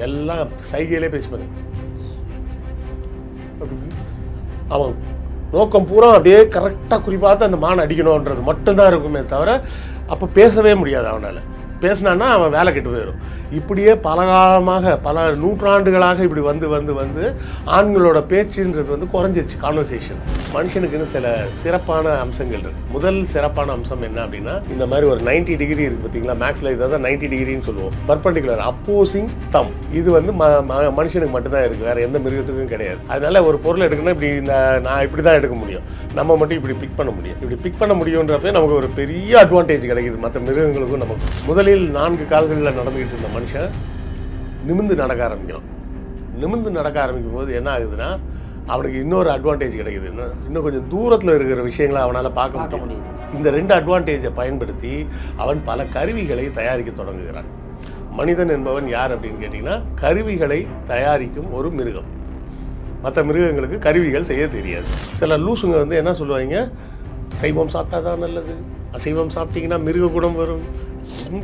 எல்லாம் சைகையிலே பேசுவாங்க அவன் நோக்கம் பூரா அப்படியே கரெக்டாக குறிப்பாக அந்த மான் அடிக்கணுன்றது மட்டும்தான் இருக்குமே தவிர அப்போ பேசவே முடியாது அவனால். பேசினான்னா அவன் வேலை கெட்டு போயிடும். இப்படியே பலகாலமாக பல நூற்றாண்டுகளாக இப்படி வந்து வந்து வந்து ஆண்களோட பேச்சுன்றது வந்து குறைஞ்சிருச்சு கான்வர்சேஷன் மனுஷனுக்குன்னு சில சிறப்பான அம்சங்கள் இருக்கு. முதல் சிறப்பான அம்சம் என்ன அப்படின்னா இந்த மாதிரி ஒரு 90 டிகிரி இருக்கு பார்த்தீங்களா மேக்ஸில் இதை தான் நைன்டி டிகிரின்னு சொல்லுவோம். பர்பண்டிகுலர் அப்போசிங் தம் இது வந்து ம- ம- மனுஷனுக்கு மட்டும்தான் இருக்குது வேற எந்த மிருகத்துக்கும் கிடையாது. அதனால ஒரு பொருள் எடுக்கணும்னா இப்படி இந்த நான் இப்படி தான் எடுக்க முடியும். நம்ம மட்டும் இப்படி பிக் பண்ண முடியும். இப்படி பிக் பண்ண முடியுன்றப்ப நமக்கு ஒரு பெரிய அட்வான்டேஜ் கிடைக்குது. மற்ற மிருகங்களுக்கும் நமக்கு. முதலில் நான்கு கால்களில் நடந்துகிட்டு இருந்த மனுஷன் நிமிந்து நடக்க ஆரம்பிக்கிறான். நிமிந்து நடக்க ஆரம்பிக்கும் போது என்ன ஆகுதுன்னா அவனுக்கு இன்னொரு அட்வான்டேஜ் கிடைக்குது. என்ன இன்னும் கொஞ்சம் தூரத்தில் இருக்கிற விஷயங்களை அவனால் பார்க்க முடியும் முடியுது. இந்த ரெண்டு அட்வான்டேஜை பயன்படுத்தி அவன் பல கருவிகளை தயாரிக்க தொடங்குகிறான். மனிதன் என்பவன் யார் அப்படின்னு கேட்டிங்கன்னா கருவிகளை தயாரிக்கும் ஒரு மிருகம். மற்ற மிருகங்களுக்கு கருவிகள் செய்ய தெரியாது. சில லூசுங்க வந்து என்ன சொல்லுவாங்க? சைவம் சாப்பிட்டா தான் நல்லது. அசைவம் சாப்பிட்டீங்கன்னா மிருக குணம் வரும்.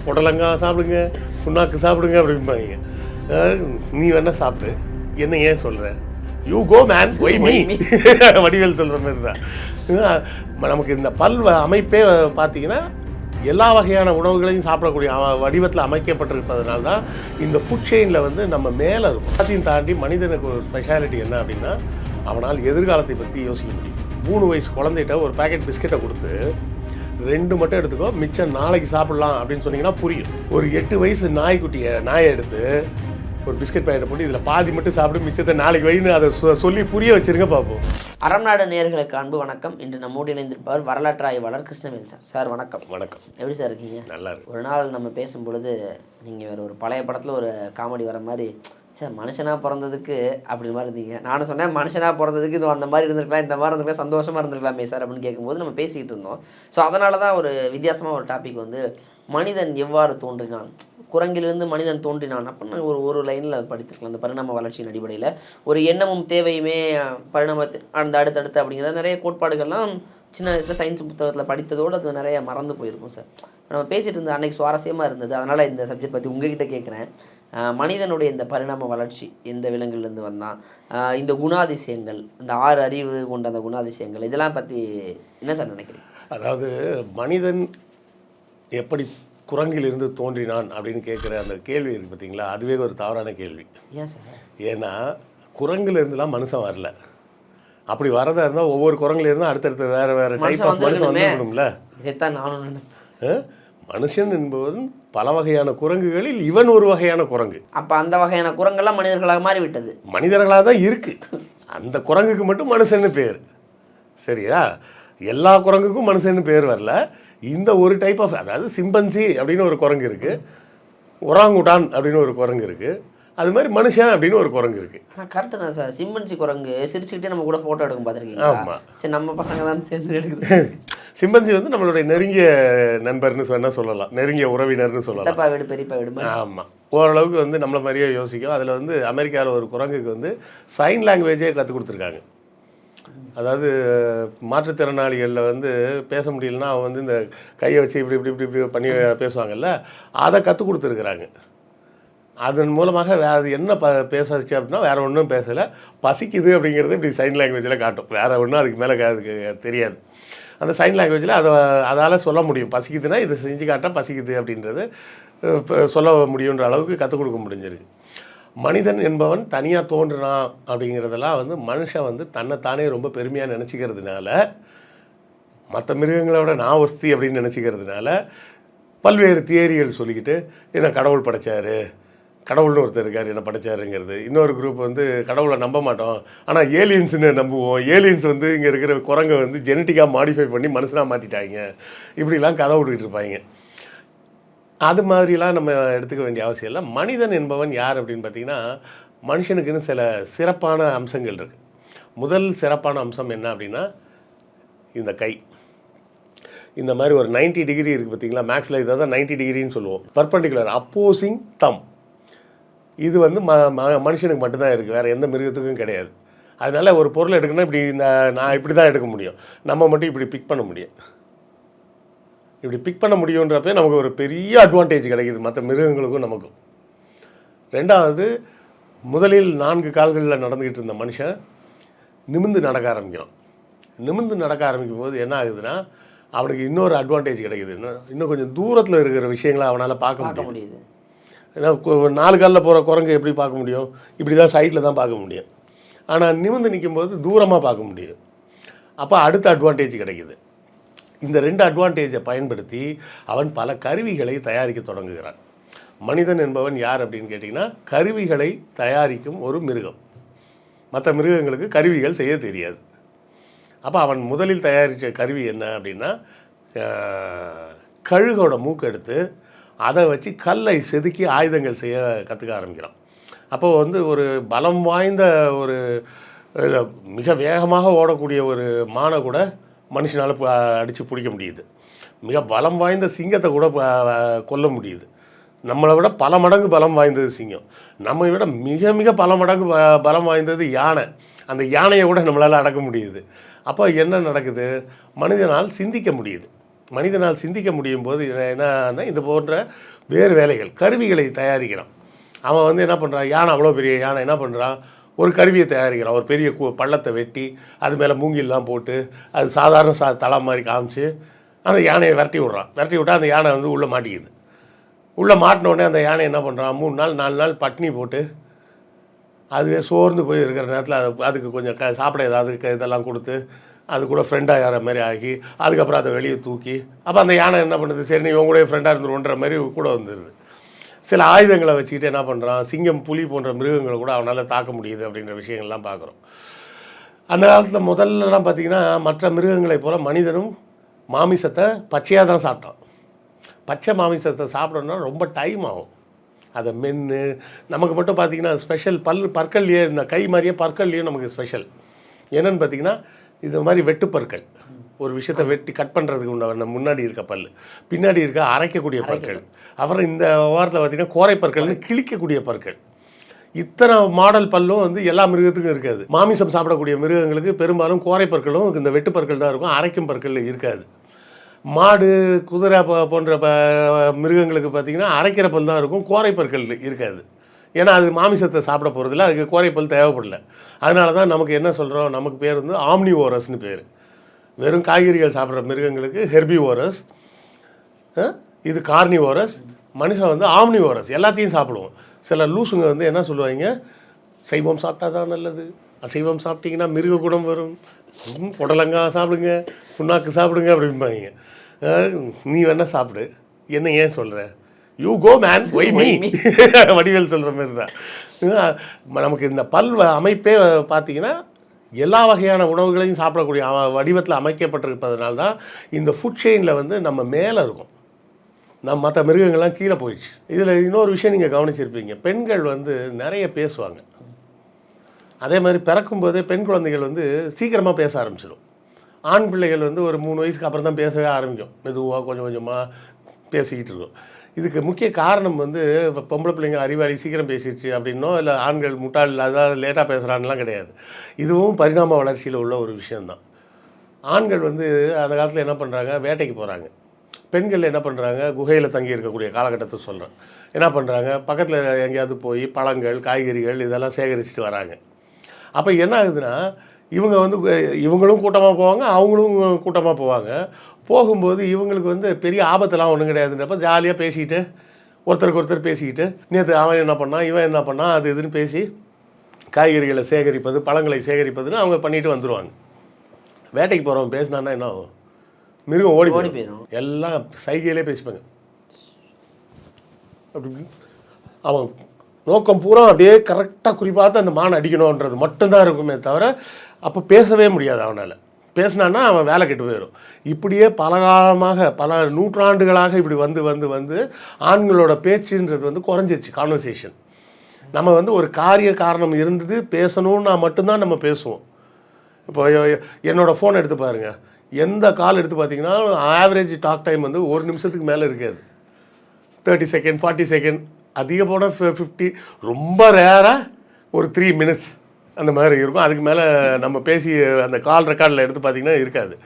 புடலங்காய் சாப்பிடுங்க புண்ணாக்கு சாப்பிடுங்க அப்படிம்பாங்க. நீ வேணா சாப்பிடு. என்ன ஏன் சொல்ற? You go man why me Vadivel சொல்கிற மாதிரி தான் நமக்கு இந்த பல் அமைப்பே பார்த்தீங்கன்னா எல்லா வகையான உணவுகளையும் சாப்பிடக்கூடிய வடிவத்தில் அமைக்கப்பட்டிருப்பதனால தான் இந்த ஃபுட் செயினில் வந்து நம்ம மேலே எல்லாத்தையும் தாண்டி மனிதனுக்கு ஒரு ஸ்பெஷாலிட்டி என்ன அப்படின்னா அவனால் எதிர்காலத்தை பற்றி யோசிக்க முடியும். மூணு வயசு குழந்தைகிட்ட ஒரு பாக்கெட் பிஸ்கெட்டை கொடுத்து ரெண்டு மட்டும் எடுத்துக்கோ. மிச்சம் நாளைக்கு சாப்பிடலாம் அப்படின்னு சொன்னீங்கன்னா புரியும். ஒரு எட்டு வயசு நாய்க்குட்டியை நாயை எடுத்து ஒரு பிஸ்கட் பாக்கெட்டை போட்டு இதில் பாதி மட்டும் சாப்பிட்டு மிச்சத்தை நாளைக்கு வைன்னு அதை சொல்லி புரிய வச்சிருங்க பார்ப்போம் அறம் நாடு நேயர்களுக்கு அன்பு வணக்கம். இன்று நம்மோடு இணைந்திருப்பவர் வரலாற்று ஆய்வாளர் கிருஷ்ணவேல் சார். சார் வணக்கம். வணக்கம். எப்படி சார் இருக்கீங்க? நல்லா இருக்கு. ஒரு நாள் நம்ம பேசும் பொழுது நீங்கள் வேறு ஒரு பழைய படத்தில் ஒரு காமெடி வர மாதிரி சே மனுஷனாக பிறந்ததுக்கு அப்படி மாதிரி இருந்தீங்க. நானும் சொன்னேன் மனுஷனாக பிறந்ததுக்கு இது அந்த மாதிரி இருந்திருக்கலாம் இந்த மாதிரி இருந்திருக்கலாம் சந்தோஷமாக இருந்திருக்கலாமே சார் அப்படின்னு கேட்கும்போது நம்ம பேசிக்கிட்டு இருந்தோம். ஸோ அதனால தான் ஒரு வித்தியாசமாக ஒரு டாபிக் வந்து மனிதன் எவ்வாறு தோன்றினான்? குரங்கிலிருந்து மனிதன் தோன்றினான் அப்படின்னு ஒரு ஒரு லைனில் படித்திருக்கலாம். அந்த பரிணாம வளர்ச்சியின் அடிப்படையில். ஒரு எண்ணமும் தேவையுமே பரிணாமத்து அந்த அடுத்தடுத்து அப்படிங்கிற நிறைய கோட்பாடுகள்லாம் சின்ன வயசில் சயின்ஸ் புத்தகத்தில் படித்ததோடு அது நிறைய மறந்து போயிருக்கும் சார். நம்ம பேசிகிட்டு இருந்த அன்னைக்கு சுவாரஸ்யமாக இருந்தது. அதனால் இந்த சப்ஜெக்ட் பற்றி உங்ககிட்ட கேட்குறேன். மனிதனுடைய இந்த பரிணாம வளர்ச்சி எந்த விலங்குலேருந்து வந்தான் இந்த குணாதிசயங்கள் இந்த ஆறு அறிவு கொண்ட அந்த குணாதிசயங்கள் இதெல்லாம் பற்றி என்ன சார் நினைக்கிறீங்க? அதாவது மனிதன் எப்படி குரங்கிலிருந்து தோன்றினான் அப்படின்னு கேட்குற அந்த கேள்வி இருக்கு பார்த்தீங்களா? அதுவே ஒரு தவறான கேள்வி. ஏன் சார்? ஏன்னா குரங்குல இருந்துலாம் மனுஷன் வரல. அப்படி வரதா இருந்தால் ஒவ்வொரு குரங்குல இருந்தும் அடுத்தடுத்த வேற வேற டைப் ஆஃப் மனுஷன். வந்துருக்கணும்ல இதைத்தான் நானும்? மனுஷன் என்பவன் பல வகையான குரங்குகளில் இவன் ஒரு வகையான குரங்கு. அப்போ அந்த வகையான குரங்கெல்லாம் மனிதர்களாக மாறிவிட்டது. மனிதர்களாக தான் இருக்கு. அந்த குரங்குக்கு மட்டும் மனுஷன்னு பேர். சரியா? எல்லா குரங்குக்கும் மனுஷன்னு பேர் வரல. இந்த ஒரு டைப் ஆஃப் அதாவது சிம்பன்சி அப்படின்னு ஒரு குரங்கு இருக்கு. ஒராங்குடான் அப்படின்னு ஒரு குரங்கு இருக்கு. அது மாதிரி மனுஷன் அப்படின்னு ஒரு குரங்கு இருக்கு. ஆனால் கரெக்டு தான் சார். சிம்மன்சி குரங்கு சிரிச்சுக்கிட்டே நம்ம கூட ஃபோட்டோ எடுக்கும் பார்த்துருக்கீங்களா? ஆமா. சரி நம்ம பசங்க தான் சேர்ந்து எடுக்குது. சிம்பன்சி வந்து நம்மளுடைய நெருங்கிய நண்பர்னு சொன்னா சொல்லலாம்? நெருங்கிய உறவினர்னு சொல்லலாம். வீடு பெரியப்பா வீடு. ஆமாம் ஓரளவுக்கு வந்து நம்மளை மாதிரியே யோசிக்கும் அதில் வந்து அமெரிக்காவில் ஒரு குரங்குக்கு வந்து சைன் லாங்குவேஜே கற்றுக் கொடுத்துருக்காங்க. அதாவது மாற்றுத்திறனாளிகளில் வந்து பேச முடியலன்னா அவன் வந்து இந்த கையை வச்சு இப்படி இப்படி இப்படி இப்படி பண்ணி பேசுவாங்கல்ல அதை கற்றுக் கொடுத்துருக்குறாங்க. அதன் மூலமாக வே அது என்ன ப பேசச்சு அப்படின்னா வேறு ஒன்றும் பேசலை. பசிக்குது அப்படிங்கிறது இப்படி சைன் லாங்குவேஜில் காட்டும். வேறு ஒன்றும் அதுக்கு மேலே அதுக்கு தெரியாது. அந்த சைன் லாங்குவேஜில் அதை அதால் சொல்ல முடியும். பசிக்குதுன்னா இதை செஞ்சு காட்டா பசிக்குது அப்படின்றது சொல்ல முடியுன்ற அளவுக்கு கற்றுக் கொடுக்க முடிஞ்சிருக்கு. மனிதன் என்பவன் தனியாக தோன்றுனான் அப்படிங்கிறதெல்லாம் வந்து மனுஷன் வந்து தன்னைத்தானே ரொம்ப பெருமையாக நினச்சிக்கிறதுனால மற்ற மிருகங்களோட நான் ஒஸ்தி அப்படின்னு நினச்சிக்கிறதுனால பல்வேறு தியரிகள் சொல்லிக்கிட்டு என்ன கடவுள் படைச்சாரு? கடவுள்னு ஒருத்தர் இருக்கார் என்ன படைச்சாருங்கிறது. இன்னொரு குரூப் வந்து கடவுளை நம்ப மாட்டோம். ஆனால் ஏலியன்ஸ்னு நம்புவோம். ஏலியன்ஸ் வந்து இங்கே இருக்கிற குரங்கை வந்து ஜெனட்டிக்காக மாடிஃபை பண்ணி மனுஷனாக மாற்றிட்டாங்க இப்படிலாம் கதை விட்டுக்கிட்டு இருப்பாங்க. அது மாதிரிலாம் நம்ம எடுத்துக்க வேண்டிய அவசியம் இல்லை. மனிதன் என்பவன் யார் அப்படின்னு பார்த்தீங்கன்னா மனுஷனுக்குன்னு சில சிறப்பான அம்சங்கள் இருக்குது முதல் சிறப்பான அம்சம் என்ன அப்படின்னா இந்த கை. இந்த மாதிரி ஒரு 90 டிகிரி இருக்குது பார்த்தீங்களா? மேக்ஸில் இதை தான் நைன்ட்டி டிகிரின்னு சொல்லுவோம். பர்பண்டிகுலர் அப்போசிங் தம் இது வந்து ம மனுஷனுக்கு மட்டும்தான் இருக்குது வேறு எந்த மிருகத்துக்கும் கிடையாது. அதனால ஒரு பொருள் எடுக்கணும்னா இப்படி இந்த நான் இப்படி தான் எடுக்க முடியும். நம்ம மட்டும் இப்படி பிக் பண்ண முடியும். இப்படி பிக் பண்ண முடியுன்றப்ப நமக்கு ஒரு பெரிய அட்வான்டேஜ் கிடைக்குது. மற்ற மிருகங்களுக்கும் நமக்கும். ரெண்டாவது முதலில் நான்கு கால்களில் நடந்துக்கிட்டு இருந்த மனுஷன் நிமிந்து நடக்க ஆரம்பிக்கிறான். நிமிந்து நடக்க ஆரம்பிக்கும் போது என்ன ஆகுதுன்னா அவனுக்கு இன்னொரு அட்வான்டேஜ் கிடைக்குது. இன்னும் இன்னும் கொஞ்சம் தூரத்தில் இருக்கிற விஷயங்களை அவனால் பார்க்க முடியுது. ஏன்னா நாலு காலில் போகிற குரங்கு எப்படி பார்க்க முடியும்? இப்படி தான் சைட்டில் தான் பார்க்க முடியும். ஆனால் நிமிர்ந்து நிற்கும்போது தூரமாக பார்க்க முடியும். அப்போ அடுத்த அட்வான்டேஜ் கிடைக்குது. இந்த ரெண்டு அட்வான்டேஜை பயன்படுத்தி அவன் பல கருவிகளை தயாரிக்க தொடங்குகிறான். மனிதன் என்பவன் யார் அப்படின்னு கேட்டிங்கன்னா கருவிகளை தயாரிக்கும் ஒரு மிருகம். மற்ற மிருகங்களுக்கு கருவிகள் செய்ய தெரியாது. அப்போ அவன் முதலில் தயாரித்த கருவி என்ன அப்படின்னா கழுகோட மூக்கு எடுத்து அதை வச்சு கல்லை செதுக்கி ஆயுதங்கள் செய்ய கற்றுக்க ஆரம்பிக்கிறான் அப்போது வந்து ஒரு பலம் வாய்ந்த ஒரு மிக வேகமாக ஓடக்கூடிய ஒரு மானை கூட மனுஷனால் அடித்து பிடிக்க முடியுது. மிக பலம் வாய்ந்த சிங்கத்தை கூட கொல்ல முடியுது. நம்மளை விட பல மடங்கு பலம் வாய்ந்தது சிங்கம். நம்மை விட மிக மிக பல மடங்கு பலம் வாய்ந்தது யானை. அந்த யானையை கூட நம்மளால் அடக்க முடியுது. அப்போ என்ன நடக்குது? மனிதனால் சிந்திக்க முடியுது. மனிதனால் சிந்திக்க முடியும் போது என்ன- என்னன்னா இது போன்ற வேறு வேலைகள் கருவிகளை தயாரிக்கிறான். அவன் வந்து என்ன பண்ணுறான் யானை அவ்வளோ பெரிய யானை என்ன பண்ணுறான் ஒரு கருவியை தயாரிக்கிறான். ஒரு பெரிய கு பள்ளத்தை வெட்டி அது மேலே மூங்கில்லாம் போட்டு அது சாதாரண சா தலை மாதிரி காமிச்சு அந்த யானையை விரட்டி விட்றான். விரட்டி விட்டால் அந்த யானை வந்து உள்ளே மாட்டிக்குது. உள்ளே மாட்டினோடனே அந்த யானை என்ன பண்ணுறான் மூணு நாள் நாலு நாள் பட்னி போட்டு அதுவே சோர்ந்து போய் இருக்கிற நேரத்தில் அது அதுக்கு கொஞ்சம் க சாப்பிட ஏதாவது க- இதெல்லாம் கொடுத்து அது கூட ஃப்ரெண்டாக ஏற மாதிரி ஆகி அதுக்கப்புறம் அதை வெளியே தூக்கி அப்போ அந்த யானை என்ன பண்ணுது? சரி நீ உங்க கூட ஃப்ரெண்டாக இருந்துருன்ற மாதிரி கூட வந்துடுது சில ஆயுதங்களை வச்சுக்கிட்டு என்ன பண்ணுறான் சிங்கம் புலி போன்ற மிருகங்களை கூட அவனால் தாக்க முடியுது அப்படின்ற விஷயங்கள்லாம் பார்க்குறோம். அந்த காலத்தில் முதல்லலாம் பார்த்தீங்கன்னா மற்ற மிருகங்களைப் போல் மனிதனும் மாமிசத்தை பச்சையாக தான் சாப்பிட்டான். பச்சை மாமிசத்தை சாப்பிடணும்னா ரொம்ப டைம் ஆகும். அதை மென்று நமக்கு மட்டும் பார்த்தீங்கன்னா ஸ்பெஷல் பல் பற்கள்லேயே இந்த கை மாதிரியே பற்கள்லேயும் நமக்கு ஸ்பெஷல் என்னென்னு பார்த்தீங்கன்னா இது மாதிரி வெட்டு பற்கள் ஒரு விஷயத்தை வெட்டி கட் பண்ணுறதுக்கு உண்டான முன்னாடி இருக்க பல் பின்னாடி இருக்க அரைக்கக்கூடிய பற்கள். அப்புறம் இந்த வாரத்தில் பார்த்தீங்கன்னா கோரை பற்கள்னு கிழிக்கக்கூடிய பற்கள். இத்தனை மாடல் பல்லும் வந்து எல்லா மிருகத்துக்கும் இருக்காது. மாமிசம் சாப்பிடக்கூடிய மிருகங்களுக்கு பெரும்பாலும் கோரை பற்களும் இந்த வெட்டு பற்கள் தான் இருக்கும். அரைக்கும் பற்கள் இருக்காது. மாடு குதிரை போன்ற மிருகங்களுக்கு பார்த்தீங்கன்னா அரைக்கிற பல் தான் இருக்கும். கோரை பற்கள் இருக்காது. ஏன்னா அது மாமிசத்தை சாப்பிட போகிறதில்ல அதுக்கு கோரைப்பல் தேவைப்படல. அதனால தான் நமக்கு என்ன சொல்கிறோம் நமக்கு பேர் வந்து ஆம்னி ஓரஸ்னு பேர். வெறும் காய்கறிகள் சாப்பிட்ற மிருகங்களுக்கு ஹெர்பி ஓரஸ் இது கார்னி ஓரஸ் மனுஷன் வந்து ஆம்னி ஓரஸ் எல்லாத்தையும் சாப்பிடுவோம். சில லூசுங்க வந்து என்ன சொல்லுவாங்க? சைவம் சாப்பிட்டா தான் நல்லது. அசைவம் சாப்பிட்டீங்கன்னா மிருக குணம் வரும். ம், புடலங்காய் சாப்பிடுங்க புண்ணாக்கு சாப்பிடுங்க அப்படிம்பாங்க. நீ வேணால் சாப்பிடு. என்ன ஏன் சொல்கிற you go man why me Vadivel சொல்கிற மாதிரி தான் நமக்கு இந்த பல் அமைப்பே பார்த்தீங்கன்னா எல்லா வகையான உணவுகளையும் சாப்பிடக்கூடிய வடிவத்தில் அமைக்கப்பட்டிருப்பதனால தான் இந்த ஃபுட் செயினில் வந்து நம்ம மேலே இருக்கும். நம்ம மற்ற மிருகங்கள்லாம் கீழே போயிடுச்சு. இதில் இன்னொரு விஷயம் நீங்கள் கவனிச்சிருப்பீங்க. பெண்கள் வந்து நிறைய பேசுவாங்க. அதே மாதிரி பிறக்கும்போதே பெண் குழந்தைகள் வந்து சீக்கிரமாக பேச ஆரம்பிச்சிடும் ஆண் பிள்ளைகள் வந்து ஒரு மூணு வயசுக்கு அப்புறம் தான் பேசவே ஆரம்பிக்கும். மெதுவாக கொஞ்சம் கொஞ்சமாக பேசிக்கிட்டு இருக்கும். இதுக்கு முக்கிய காரணம் வந்து இப்போ பொம்பளை பிள்ளைங்க அறிவாளி சீக்கிரம் பேசிடுச்சு அப்படின்னோ இல்லை ஆண்கள் முட்டாள் அதாவது லேட்டாக பேசுகிறான்லாம் கிடையாது. இதுவும் பரிணாம வளர்ச்சியில் உள்ள ஒரு விஷயந்தான் ஆண்கள் வந்து அந்த காலத்தில் என்ன பண்ணுறாங்க வேட்டைக்கு போகிறாங்க பெண்கள் என்ன பண்ணுறாங்க குகையில் தங்கி இருக்கக்கூடிய காலகட்டத்தை சொல்கிறேன் என்ன பண்ணுறாங்க பக்கத்தில் எங்கேயாவது போய் பழங்கள் காய்கறிகள் இதெல்லாம் சேகரிச்சுட்டு வராங்க. அப்போ என்ன ஆகுதுன்னா இவங்க வந்து இவங்களும் கூட்டமாக போவாங்க அவங்களும் கூட்டமாக போவாங்க. போகும்போது இவங்களுக்கு வந்து பெரிய ஆபத்தெல்லாம் ஒன்றும் கிடையாதுன்றப்ப ஜாலியாக பேசிக்கிட்டு ஒருத்தருக்கு ஒருத்தர் பேசிக்கிட்டு நேற்று அவன் என்ன பண்ணான் இவன் என்ன பண்ணான் அது இதுன்னு பேசி காய்கறிகளை சேகரிப்பது பழங்களை சேகரிப்பதுன்னு அவங்க பண்ணிட்டு வந்துடுவாங்க வேட்டைக்கு போகிறவன் பேசினான்னா என்ன ஆகும்? மிருகம் ஓடி ஓடி போயிடும். எல்லாம் சைகையிலே பேசிப்பாங்க. அப்படி. அவன் நோக்கம் பூரா அப்படியே கரெக்டாக குறிப்பாக அந்த மானை அடிக்கணுன்றது மட்டும்தான் இருக்குமே தவிர அப்போ பேசவே முடியாது அவனால். பேசினான்னா அவன் வேலை கெட்டு போயிடும். இப்படியே பலகாலமாக பல நூற்றாண்டுகளாக இப்படி வந்து வந்து வந்து ஆண்களோட பேச்சுன்றது வந்து குறைஞ்சிருச்சு கான்வர்சேஷன் நம்ம வந்து ஒரு காரிய காரணம் இருந்தது பேசணும்னா மட்டும்தான் நம்ம பேசுவோம். இப்போ என்னோடய ஃபோன் எடுத்து பாருங்கள் எந்த கால் எடுத்து பார்த்தீங்கன்னா ஆவரேஜ் டாக் டைம் வந்து ஒரு நிமிஷத்துக்கு மேலே இருக்காது. தேர்ட்டி செகண்ட் ஃபார்ட்டி செகண்ட் அதிக போனால் ஃபிஃப்டி ரொம்ப ரேராக ஒரு த்ரீ மினிட்ஸ் அந்த மாதிரி இருக்கும். அதுக்கு மேலே நம்ம பேசி அந்த கால் ரெக்கார்டில் எடுத்து பார்த்தீங்கன்னா இருக்காது.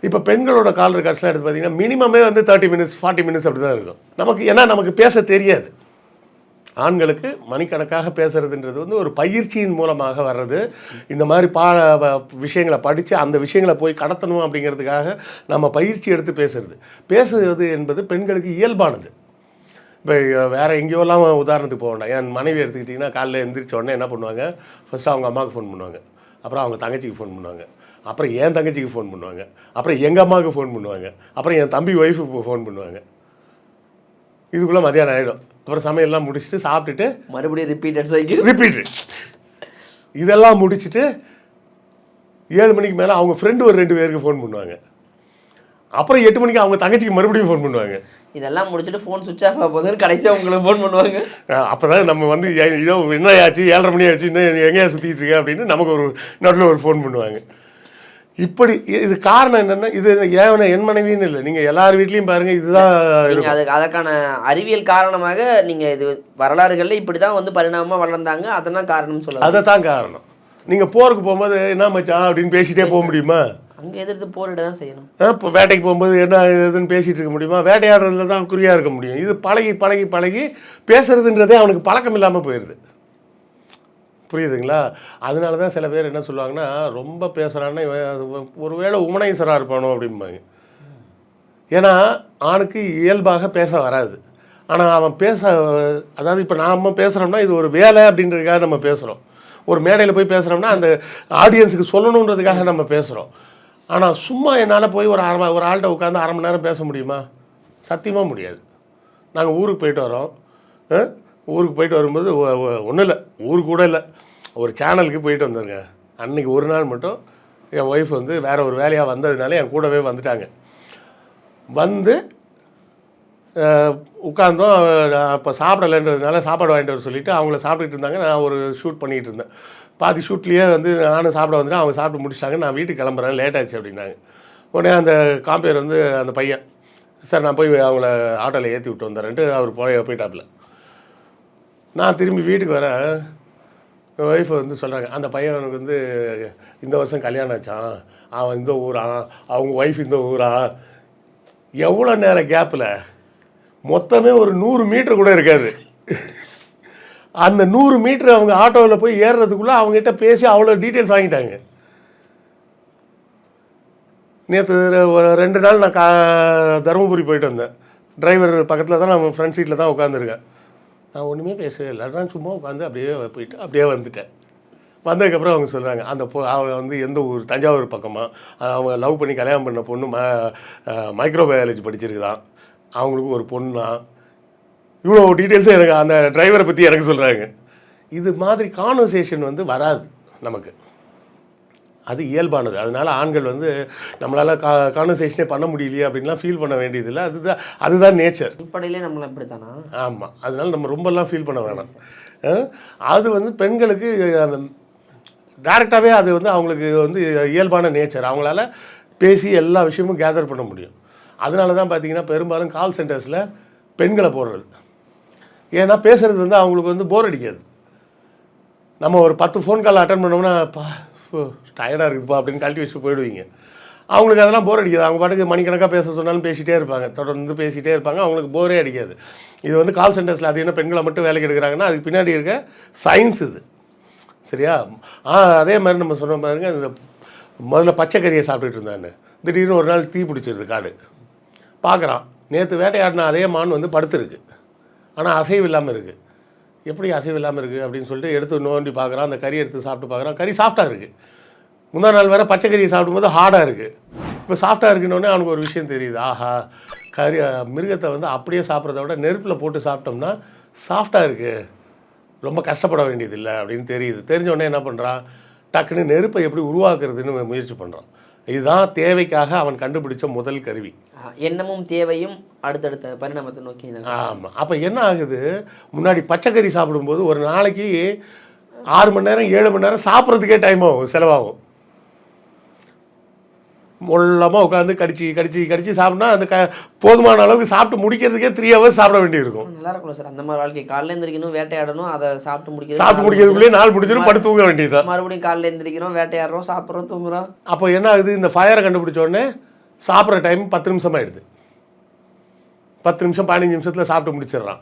இப்போ பெண்களோட கால் ரெக்கார்ட்ஸ்லாம் எடுத்து பார்த்தீங்கன்னா மினிமமே வந்து தேர்ட்டி மினிட்ஸ் ஃபார்ட்டி மினிட்ஸ் அப்படி தான் இருக்கும். நமக்கு ஏன்னா நமக்கு பேச தெரியாது. ஆண்களுக்கு மணிக்கணக்காக பேசுறதுன்றது வந்து ஒரு பயிற்சியின் மூலமாக வர்றது. இந்த மாதிரி பா வ- விஷயங்களை படித்து அந்த விஷயங்களை போய் கடத்தணும் அப்படிங்கிறதுக்காக நம்ம பயிற்சி எடுத்து பேசுறது. பேசுவது என்பது பெண்களுக்கு இயல்பானது. இப்போ வேறு எங்கேயோலாம் உதாரணத்துக்கு போக வேண்டாம். என் மனைவி எடுத்துக்கிட்டிங்கன்னா காலைல எந்திரிச்ச உடனே என்ன பண்ணுவாங்க? ஃபஸ்ட்டு அவங்க அம்மாவுக்கு ஃபோன் பண்ணுவாங்க. அப்புறம் அவங்க தங்கச்சிக்கு ஃபோன் பண்ணுவாங்க. அப்புறம் என் தங்கச்சிக்கு ஃபோன் பண்ணுவாங்க. அப்புறம் எங்கள் அம்மாவுக்கு ஃபோன் பண்ணுவாங்க. அப்புறம் என் தம்பி ஒய்ஃபுக்கு ஃபோன் பண்ணுவாங்க. இதுக்குள்ளே மதியானம் ஆகிடும் அப்புறம் சமையல்லாம் முடிச்சுட்டு சாப்பிட்டுட்டு மறுபடியும் ரிப்பீட்டட் சைக்கிள் ரிப்பீட்டு இதெல்லாம் முடிச்சுட்டு ஏழு மணிக்கு மேலே அவங்க ஃப்ரெண்டு ஒரு ரெண்டு பேருக்கு ஃபோன் பண்ணுவாங்க. அப்புறம் எட்டு மணிக்கு அவங்க தங்கச்சிக்கு மறுபடியும் ஃபோன் பண்ணுவாங்க. இதெல்லாம் முடிச்சுட்டு ஃபோன் சுவிச் ஆஃப் ஆக கடைசியாக உங்களுக்கு ஃபோன் பண்ணுவாங்க. அப்போ தான் நம்ம வந்து இதோ என்ன ஆச்சு ஏழரை மணி ஆச்சு இன்னும் எங்கேயா சுற்றிட்டு இருக்க அப்படின்னு நமக்கு ஒரு நடுவில் ஒரு ஃபோன் பண்ணுவாங்க. இப்படி இது காரணம் என்னென்னா இது ஏன் என் மனைவின்னு இல்லை. நீங்கள் எல்லார் வீட்லேயும் பாருங்கள் இதுதான் நீங்க அதுக்கு அதற்கான அறிவியல் காரணமாக நீங்க இது வரலாறுகள்ல இப்படி தான் வந்து பரிணாமமாக வளர்ந்தாங்க. அதெல்லாம் காரணம் சொல்லலாம். அதை தான் காரணம். நீங்கள் போருக்கு போகும்போது என்ன மச்சான்? அப்படின்னு பேசிட்டே போக முடியுமா? அங்கே எதிர்த்து போரிட தான் செய்யணும். இப்போ வேட்டைக்கு போகும்போது என்ன இதுன்னு பேசிகிட்டு இருக்க முடியுமா? வேட்டையாடுறதுல தான் குறியாக இருக்க முடியும். இது பழகி பழகி பழகி பேசுறதுன்றதே அவனுக்கு பழக்கம் இல்லாமல் போயிடுது புரியுதுங்களா? அதனால தான் சில பேர் என்ன சொல்லுவாங்கன்னா ரொம்ப பேசுகிறான்னா அது ஒரு- ஒருவேளை உமனைசராக இருப்பானோ அப்படிம்பாங்க. ஏன்னா ஆணுக்கு இயல்பாக பேச வராது. ஆனால் அவன் பேச அதாவது இப்போ நாம் பேசுகிறோம்னா இது ஒரு வேலை அப்படின்றதுக்காக நம்ம பேசுகிறோம் ஒரு மேடையில் போய் பேசுகிறோம்னா அந்த ஆடியன்ஸுக்கு சொல்லணுன்றதுக்காக நம்ம பேசுகிறோம் ஆனால் சும்மா என்னால் போய் ஒரு அரை ஒரு ஆள்கிட்ட உட்காந்து அரை மணி நேரம் பேச முடியுமா? சத்தியமாக முடியாது. நாங்கள் ஊருக்கு போயிட்டு வரோம். ஊருக்கு போயிட்டு வரும்போது ஒன்றும் இல்லை. ஊருக்கு கூட இல்லை. ஒரு சேனலுக்கு போயிட்டு வந்தேங்க. அன்றைக்கி ஒரு நாள் மட்டும் என் ஒய்ஃப் வந்து வேறு ஒரு வேலையாக வந்ததுனால என் கூடவே வந்துட்டாங்க. வந்து உட்காந்தோம் நான் அப்போ சாப்பிடலைன்றதுனால சாப்பாடு வாங்கிட்டு வர சொல்லிட்டு அவங்கள சாப்பிட்டுட்டு இருந்தாங்க. நான் ஒரு ஷூட் பண்ணிகிட்டு இருந்தேன். பாதி ஷூட்லேயே வந்து நானும் சாப்பிட வந்துட்டேன். அவங்க சாப்பிட்டு முடிச்சிட்டாங்க. நான் வீட்டுக்கு கிளம்புறேன். லேட் ஆச்சு அப்படின்னாங்க. உடனே அந்த காம்பேர் வந்து அந்த பையன் சார் நான் போய் அவங்கள ஆட்டோவில் ஏற்றி விட்டு வந்துடுறேன்ட்டு அவர் போய் போயிட்டாப்புல. நான் திரும்பி வீட்டுக்கு வரேன். என் ஒய்ஃப் வந்து சொல்கிறாங்க அந்த பையனுக்கு வந்து இந்த வருஷம் கல்யாணம் ஆச்சான் அவன் இந்த ஊரா? அவங்க ஒய்ஃப் இந்த ஊரா? எவ்வளோ நேரம் கேப்பில் மொத்தமே ஒரு நூறு மீட்ரு கூட இருக்காது. அந்த நூறு மீட்ரு அவங்க ஆட்டோவில் போய் ஏறுறதுக்குள்ளே அவங்ககிட்ட பேசி அவ்வளோ டீட்டெயில்ஸ் வாங்கிட்டாங்க. நேற்று ஒரு ரெண்டு நாள் நான் கா தருமபுரி போயிட்டு வந்தேன். டிரைவர் பக்கத்தில் தான் நான் ஃப்ரண்ட் சீட்டில் தான் உட்காந்துருக்கேன் நான் ஒன்றுமே பேசவே இல்லை. நான் சும்மா உட்காந்து அப்படியே போயிட்டு அப்படியே வந்துட்டேன். வந்ததுக்கப்புறம் அவங்க சொல்கிறாங்க அந்த பொ அவங்க வந்து எந்த ஊர்? தஞ்சாவூர் பக்கமாக அவங்க லவ் பண்ணி கல்யாணம் பண்ண பொண்ணு ம மைக்ரோபயாலஜி படிச்சிருக்குதான் அவங்களுக்கு ஒரு பொண்ணா? இவ்வளோ டீட்டெயில்ஸும் எனக்கு அந்த டிரைவரை பற்றி எனக்கு சொல்கிறாங்க இது மாதிரி கான்வர்சேஷன் வந்து வராது நமக்கு. அது இயல்பானது. அதனால ஆண்கள் வந்து நம்மளால் கா கான்வர்சேஷனே பண்ண முடியலையே அப்படின்லாம் ஃபீல் பண்ண வேண்டியதில்லை. அதுதான் அதுதான் நேச்சர் அடிப்படையிலே நம்மள இப்படித்தானா ஆமாம் அதனால நம்ம ரொம்பலாம் ஃபீல் பண்ண வேணாம். அது வந்து பெண்களுக்கு அந்த டேரெக்டாகவே அது வந்து அவங்களுக்கு வந்து இயல்பான நேச்சர் அவங்களால பேசி எல்லா விஷயமும் கேதர் பண்ண முடியும். அதனால தான் பார்த்தீங்கன்னா பெரும்பாலும் கால் சென்டர்ஸில் பெண்களை போடுறது. ஏன்னா பேசுகிறது வந்து அவங்களுக்கு வந்து போர் அடிக்காது. நம்ம ஒரு பத்து ஃபோன் கால் அட்டன் பண்ணோம்னா பா டயர்டாக இருக்குதுப்பா அப்படின்னு கழட்டி வச்சுட்டு போயிடுவீங்க. அவங்களுக்கு அதெல்லாம் போர் அடிக்காது. அவங்க பாட்டுக்கு மணிக்கணக்காக பேச சொன்னாலும் பேசிகிட்டே இருப்பாங்க. தொடர்ந்து பேசிகிட்டே இருப்பாங்க. அவங்களுக்கு போரே அடிக்காது. இது வந்து கால் சென்டர்ஸில் அது என்ன பெண்களை மட்டும் வேலைக்கு எடுக்கிறாங்கன்னா அதுக்கு பின்னாடி இருக்க சயின்ஸ் இது. சரியா? ஆ அதே மாதிரி நம்ம சொன்ன பாருங்க இந்த முதல்ல பச்சைக்கறியை சாப்பிட்டுட்டு இருந்தான்னு திடீர்னு ஒரு நாள் தீ பிடிச்சிருது காடு. பார்க்குறான். நேற்று வேட்டையாடின அதே மான் வந்து படுத்துருக்கு. ஆனால் அசைவு இல்லாமல் இருக்குது எப்படி அசைவு இல்லாமல் இருக்குது அப்படின்னு சொல்லிட்டு எடுத்து நோண்டி பார்க்குறான். அந்த கறி எடுத்து சாப்பிட்டு பார்க்குறான். கறி சாஃப்டாக இருக்குது முந்தா நாள் வேறு பச்சை கறியை சாப்பிடும்போது ஹார்டாக இருக்குது இப்போ சாஃப்டாக இருக்குன்னொடனே அவனுக்கு ஒரு விஷயம் தெரியுது. ஆஹா கறி மிருகத்தை வந்து அப்படியே சாப்பிட்றத விட நெருப்பில் போட்டு சாப்பிட்டோம்னா சாஃப்டாக இருக்குது ரொம்ப கஷ்டப்பட வேண்டியதில்லை அப்படின்னு தெரியுது. தெரிஞ்சோடனே என்ன பண்ணுறான் டக்குன்னு நெருப்பை எப்படி உருவாக்குறதுன்னு முயற்சி பண்ணுறான் இதுதான் தேவைக்காக அவன் கண்டுபிடிச்ச முதல் கருவி. எண்ணமும் தேவையும் அடுத்தடுத்த பரிணாமத்தை நோக்கி. ஆமாம் அப்போ என்ன ஆகுது? முன்னாடி பச்சைக்கறி சாப்பிடும்போது ஒரு நாளைக்கு ஆறு மணி நேரம் ஏழு மணி நேரம் சாப்பிட்றதுக்கே டைம் ஆகும் செலவாகும். மொல்லமாக உட்காந்து கடிச்சு கடிச்சு கடிச்சு சாப்பிட்டா அந்த க போதுமான அளவுக்கு சாப்பிட்டு முடிக்கிறதுக்கே த்ரீ ஹவர்ஸ் சாப்பிட வேண்டியிருக்கும். நல்லா இருக்கும்ல சார் அந்த மாதிரி வாழ்க்கை. காலைல எந்திரிக்கணும் வேட்டையாடணும் அதை சாப்பிட்டு முடிக்கிறது சாப்பிட்டு நாலு முடிக்கிறதுக்குள்ளேயே நாள் முடிஞ்சிடும் படுத்து தூங்க வேண்டியதுதான் மறுபடியும் காலைல எந்திரிக்கிறோம் வேட்டையாடுறோம் சாப்பிட்றோம் தூங்குறோம். அப்போ என்ன ஆகுது? இந்த ஃபயரை கண்டுபிடிச்ச உடனே சாப்பிட்ற டைம் பத்து நிமிஷம் ஆயிடுது பத்து நிமிஷம் பதினஞ்சு நிமிஷத்தில் சாப்பிட்டு முடிச்சிடுறான்.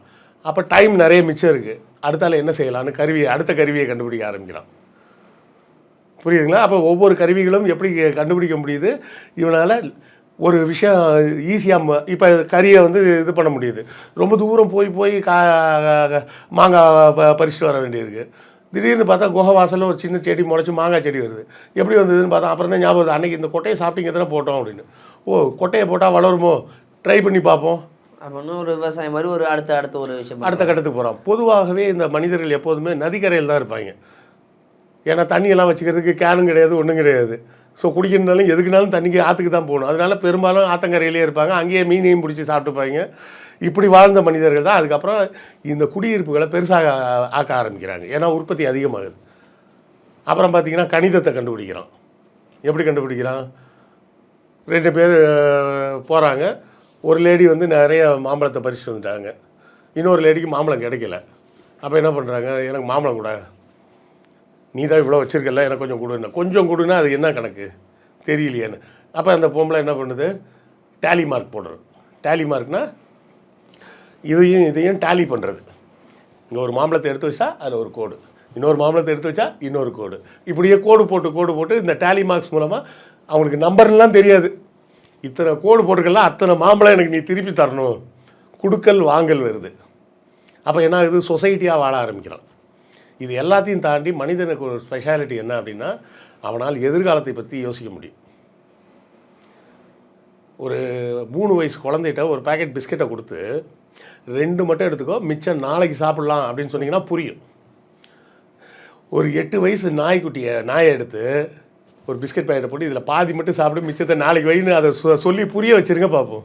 அப்போ டைம் நிறைய மிச்சம் இருக்குது அடுத்தால என்ன செய்யலாம்னு கருவியை அடுத்த கருவியை கண்டுபிடிக்க ஆரம்பிக்கிறான். புரியுதுங்களா? அப்போ ஒவ்வொரு கருவிகளும் எப்படி கண்டுபிடிக்க முடியுது? இவனால் ஒரு விஷயம் ஈஸியாக இப்போ கறியை வந்து இது பண்ண முடியுது. ரொம்ப தூரம் போய் போய் கா மாங்காய் ப- பறிச்சுட்டு வர வேண்டியிருக்கு. திடீர்னு பார்த்தா குகை வாசல்ல ஒரு சின்ன செடி முளைச்சி மாங்காய் செடி வருது. எப்படி வந்ததுன்னு பார்த்தா அப்புறம் தான் ஞாபகம் வருது, அன்னைக்கு இந்த கொட்டையை சாப்பிட்டீங்க தானே போட்டோம் அப்படின்னு. ஓ கொட்டையை போட்டால் வளருமோ? ட்ரை பண்ணி பார்ப்போம். அப்போ இன்னும் ஒரு விவசாயம் மாதிரி ஒரு அடுத்த அடுத்த ஒரு விஷயம் அடுத்த கட்டத்துக்கு போகிறோம் பொதுவாகவே இந்த மனிதர்கள் எப்போதுமே நதிக்கரையில் தான் இருப்பாங்க. ஏன்னா தண்ணியெல்லாம் வச்சுக்கிறதுக்கு கேனும் கிடையாது ஒன்றும் கிடையாது. ஸோ குடிக்கிறதுனாலும் எதுக்குனாலும் தண்ணிக்கு ஆற்றுக்கு தான் போகணும். அதனால பெரும்பாலும் ஆத்தங்கரையிலே இருப்பாங்க. அங்கேயே மீனையும் பிடிச்சி சாப்பிட்டுப்பாங்க. இப்படி வாழ்ந்த மனிதர்கள் தான் அதுக்கப்புறம் இந்த குடியிருப்புகளை பெருசாக ஆக்க ஆரம்பிக்கிறாங்க. ஏன்னா உற்பத்தி அதிகமாகுது. அப்புறம் பார்த்திங்கன்னா கணிதத்தை கண்டுபிடிக்கிறான் எப்படி கண்டுபிடிக்கிறான் ரெண்டு பேர் போகிறாங்க ஒரு லேடி வந்து நிறைய மாம்பழத்தை பறிச்சுட்டு வந்துட்டாங்க. இன்னொரு லேடிக்கு மாம்பழம் கிடைக்கல. அப்போ என்ன பண்ணுறாங்க எனக்கு மாம்பழம் கூட நீ தான் இவ்வளோ வச்சுருக்கல எனக்கு கொஞ்சம் கொடுன்னா. கொஞ்சம் கொடுன்னா அது என்ன கணக்கு? தெரியலையேன்னு. அப்போ அந்த பொம்பளை என்ன பண்ணுது? டேலி மார்க் போடுறது. டேலி மார்க்னால் இதையும் இதையும் டேலி பண்ணுறது இங்கே ஒரு மாம்பழத்தை எடுத்து வச்சா அதில் ஒரு கோடு. இன்னொரு மாம்பழத்தை எடுத்து வச்சா இன்னொரு கோடு. இப்படியே கோடு போட்டு கோடு போட்டு இந்த டேலி மார்க்ஸ் மூலமாக அவங்களுக்கு நம்பர்லாம் தெரியாது. இத்தனை கோடு போட்டுக்கலாம் அத்தனை மாம்பழம் எனக்கு நீ திருப்பி தரணும். கொடுக்கல் வாங்கல் வருது. அப்போ என்ன ஆகுது? சொசைட்டியாக வாழ ஆரம்பிக்கிறான். இது எல்லாத்தையும் தாண்டி மனிதனுக்கு ஒரு ஸ்பெஷாலிட்டி என்ன அப்படின்னா அவனால் எதிர்காலத்தை பற்றி யோசிக்க முடியும். ஒரு மூணு வயசு குழந்தைகிட்ட ஒரு பாக்கெட் பிஸ்கெட்டை கொடுத்து ரெண்டு மட்டும் எடுத்துக்கோ மிச்சம் நாளைக்கு சாப்பிட்லாம் அப்படின்னு சொன்னீங்கன்னா புரியும். ஒரு எட்டு வயசு நாய்க்குட்டியை நாயை எடுத்து ஒரு பிஸ்கெட் பேக்கெட்டை போட்டு இதில் பாதி மட்டும் சாப்பிட்டு மிச்சத்தை நாளைக்கு வைன்னு அதை சொல்லி புரிய வச்சிருங்க பார்ப்போம்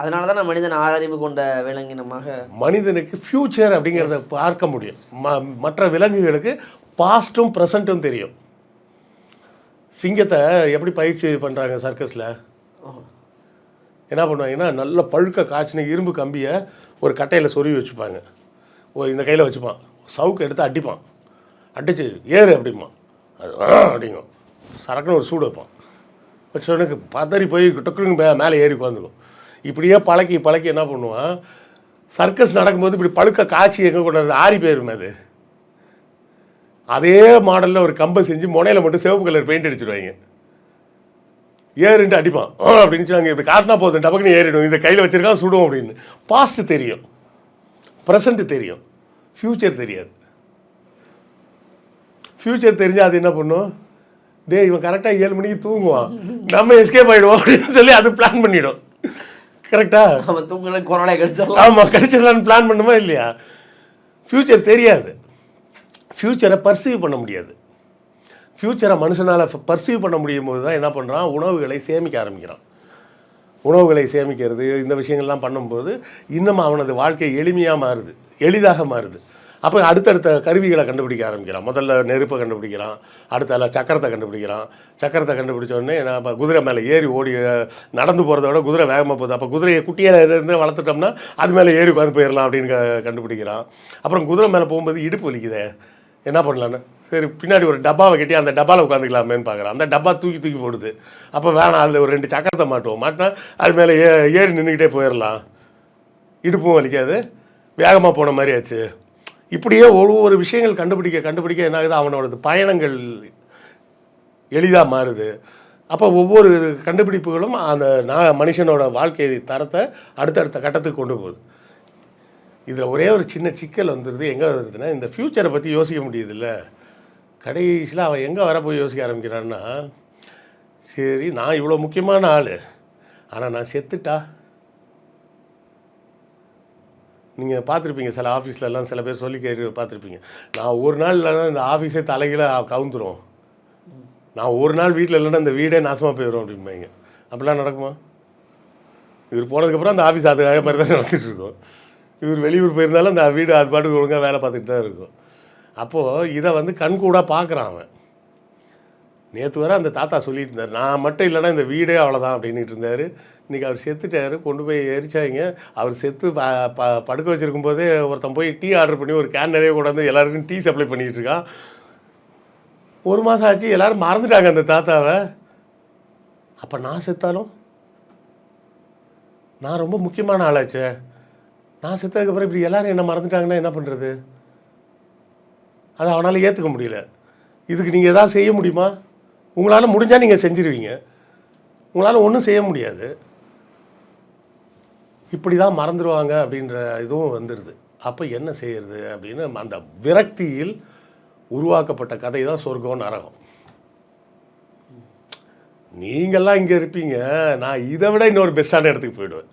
அதனால தான் மனிதன் ஆறறிவு கொண்ட விலங்கினமாக மனிதனுக்கு ஃப்யூச்சர் அப்படிங்கிறத பார்க்க முடியும். ம மற்ற விலங்குகளுக்கு பாஸ்ட்டும் ப்ரெசண்ட்டும் தெரியும். சிங்கத்தை எப்படி பயிற்சி பண்ணுறாங்க சர்க்கஸில் என்ன பண்ணுவாங்கன்னா நல்ல பழுக்க காய்ச்சின இரும்பு கம்பியை ஒரு கட்டையில் சொருவி வச்சுப்பாங்க. ஓ இந்த கையில் வச்சுப்பான். சவுக்கு எடுத்து அடிப்பான். அடிச்சு ஏறு அப்படிம்பான். அது அப்படிங்கும். சரக்குன்னு ஒரு சூடு வைப்பான். வச்சவனுக்கு பதறி போய் டக்குனு மே மேலே ஏறி உட்காந்துக்கும். இப்படியே பழக்கி பழக்கி என்ன பண்ணுவான்? சர்க்கஸ் நடக்கும்போது இப்படி பழுக்க காய்ச்சி எங்கே கொண்டு ஆறி போயிருமே அது. அதே மாடலில் ஒரு கம்பை செஞ்சு முனையில் மட்டும் சிவப்பு கலர் பெயிண்ட் அடிச்சிடுவாங்க ஏறுன்ட்டு அடிப்பான். அப்படின்னு நாங்கள் இப்படி காட்டினா போதும். டபக்குன்னு ஏறிடும் இந்த கையில் வச்சிருக்கான் சுடும் அப்படின்னு. பாஸ்ட்டு தெரியும். ப்ரெசண்ட்டு தெரியும். ஃப்யூச்சர் தெரியாது. ஃப்யூச்சர் தெரிஞ்சால் அது என்ன பண்ணும்? டேய் இவன் கரெக்டாக ஏழு மணிக்கு தூங்குவான். நம்ம எஸ்கேப் ஆகிடுவோம் அப்படின்னு சொல்லி அது பிளான் பண்ணிவிடும் கரெக்டா அவன் தூங்கல கொரோனா கடிச்சிடலாம். ஆமாம் கடிச்சிடலான்னு பிளான் பண்ணுமா இல்லையா? ஃப்யூச்சர் தெரியாது. ஃப்யூச்சரை பர்சீவ் பண்ண முடியாது. ஃப்யூச்சரை மனுஷனால் பர்சீவ் பண்ண முடியும் போது தான் என்ன பண்ணுறான் உணவுகளை சேமிக்க ஆரம்பிக்கிறான். உணவுகளை சேமிக்கிறது இந்த விஷயங்கள்லாம் பண்ணும்போது இன்னும் அவனது வாழ்க்கை எளிமையாக மாறுது. எளிதாக மாறுது. அப்போ அடுத்தடுத்த கருவிகளை கண்டுபிடிக்க ஆரம்பிக்கிறான். முதல்ல நெருப்பை கண்டுபிடிக்கிறான். அடுத்தால சக்கரத்தை கண்டுபிடிக்கிறான். சக்கரத்தை கண்டுபிடிச்சோடனே நம்ம நான் குதிரை மேலே ஏறி ஓடி நடந்து போகிறத விட குதிரை வேகமாக போகுது. அப்போ குதிரையை குட்டியாக இருந்து வளர்த்துட்டோம்னா அது மேலே ஏறி உட்காந்து போயிடலாம் அப்படின்னு கண்டுபிடிக்கிறான். அப்புறம் குதிரை மேலே போகும்போது இடுப்பு வலிக்குதே. என்ன பண்ணலான்னு? சரி பின்னாடி ஒரு டப்பாவை கட்டி அந்த டப்பாவில் உட்காந்துக்கலாமேன்னு பார்க்குறான் அந்த டப்பா தூக்கி தூக்கி போடுது. அப்போ வேணாம் அதில் ஒரு ரெண்டு சக்கரத்தை மாட்டுவோம். மாட்டினா அது மேலே ஏ ஏறி நின்றுக்கிட்டே போயிடலாம். இடுப்பும் வலிக்காது. வேகமாக போன மாதிரி ஆச்சு. இப்படியே ஒவ்வொரு விஷயங்கள் கண்டுபிடிக்க கண்டுபிடிக்க என்ன ஆகுது அவனோட பயணங்கள் எளிதாக மாறுது. அப்போ ஒவ்வொரு கண்டுபிடிப்புகளும் அந்த நான் மனுஷனோட வாழ்க்கை தரத்தை அடுத்தடுத்த கட்டத்துக்கு கொண்டு போகுது. இதில் ஒரே ஒரு சின்ன சிக்கல் வந்துடுது எங்கே வருதுன்னா இந்த ஃப்யூச்சரை பற்றி யோசிக்க முடியுதுல்ல. கடைசியில் அவன் எங்கே வர போய் யோசிக்க ஆரம்பிக்கிறான்னா சரி நான் இவ்வளோ முக்கியமான ஆள் ஆனால் நான் செத்துட்டா? நீங்கள் பார்த்துருப்பீங்க சில ஆஃபீஸ்லலாம் சில பேர் சொல்லி கேட்டு பார்த்துருப்பீங்க. நான் ஒரு நாள் இல்லைன்னா இந்த ஆஃபீஸே தலைகீழ கவுந்துரும். நான் ஒரு நாள் வீட்டில் இல்லைன்னா இந்த வீடே நாசமாக போயிடும் அப்படிம்பாங்க. அப்படிலாம் நடக்குமா? இவர் போனதுக்கப்புறம் அந்த ஆஃபீஸ் அதுக்காக மாதிரி தான் நடந்துட்டுருக்கோம் இவர் வெளியூர் போயிருந்தாலும் அந்த வீடு அது பாட்டுக்கு ஒழுங்காக வேலை பார்த்துட்டு தான் இருக்கும். அப்போது இதை வந்து கண்கூடாக பார்க்குறான் அவன். நேற்று வர அந்த தாத்தா சொல்லிட்டு இருந்தார் நான் மட்டும் இல்லைன்னா இந்த வீடே அவ்வளோதான் அப்படின்ட்டு இருந்தார். இன்றைக்கி அவர் செத்துட்டாரு. கொண்டு போய் எரிச்சாங்க. அவர் செத்து ப ப படுக்க வச்சுருக்கும் போதே ஒருத்தன் போய் டீ ஆர்டர் பண்ணி ஒரு கேன் நிறைய கொண்டாந்து எல்லாருக்கும் டீ சப்ளை பண்ணிகிட்டு இருக்கான். ஒரு மாதம் ஆச்சு. எல்லோரும் மறந்துட்டாங்க அந்த தாத்தாவை. அப்போ நான் செத்தாலும்? நான் ரொம்ப முக்கியமான ஆளாச்சே. நான் செத்ததுக்கப்புறம் இப்படி எல்லோரும் என்ன மறந்துட்டாங்கன்னா என்ன பண்ணுறது அதை அவனால் ஏற்றுக்க முடியல. இதுக்கு நீங்கள் எதாவது செய்ய முடியுமா? உங்களால் முடிஞ்சால் நீங்கள் செஞ்சிருவீங்க. உங்களால் ஒன்றும் செய்ய முடியாது. இப்படி தான் மறந்துடுவாங்க அப்படின்ற இதுவும் வந்துடுது அப்போ என்ன செய்யறது அப்படின்னு அந்த விரக்தியில் உருவாக்கப்பட்ட கதை தான் சொர்க்கம் நரகம். நீங்கள்லாம் இங்கே இருப்பீங்க நான் இதை விட இன்னொரு பெஸ்ட்டான இடத்துக்கு போயிடுவேன்.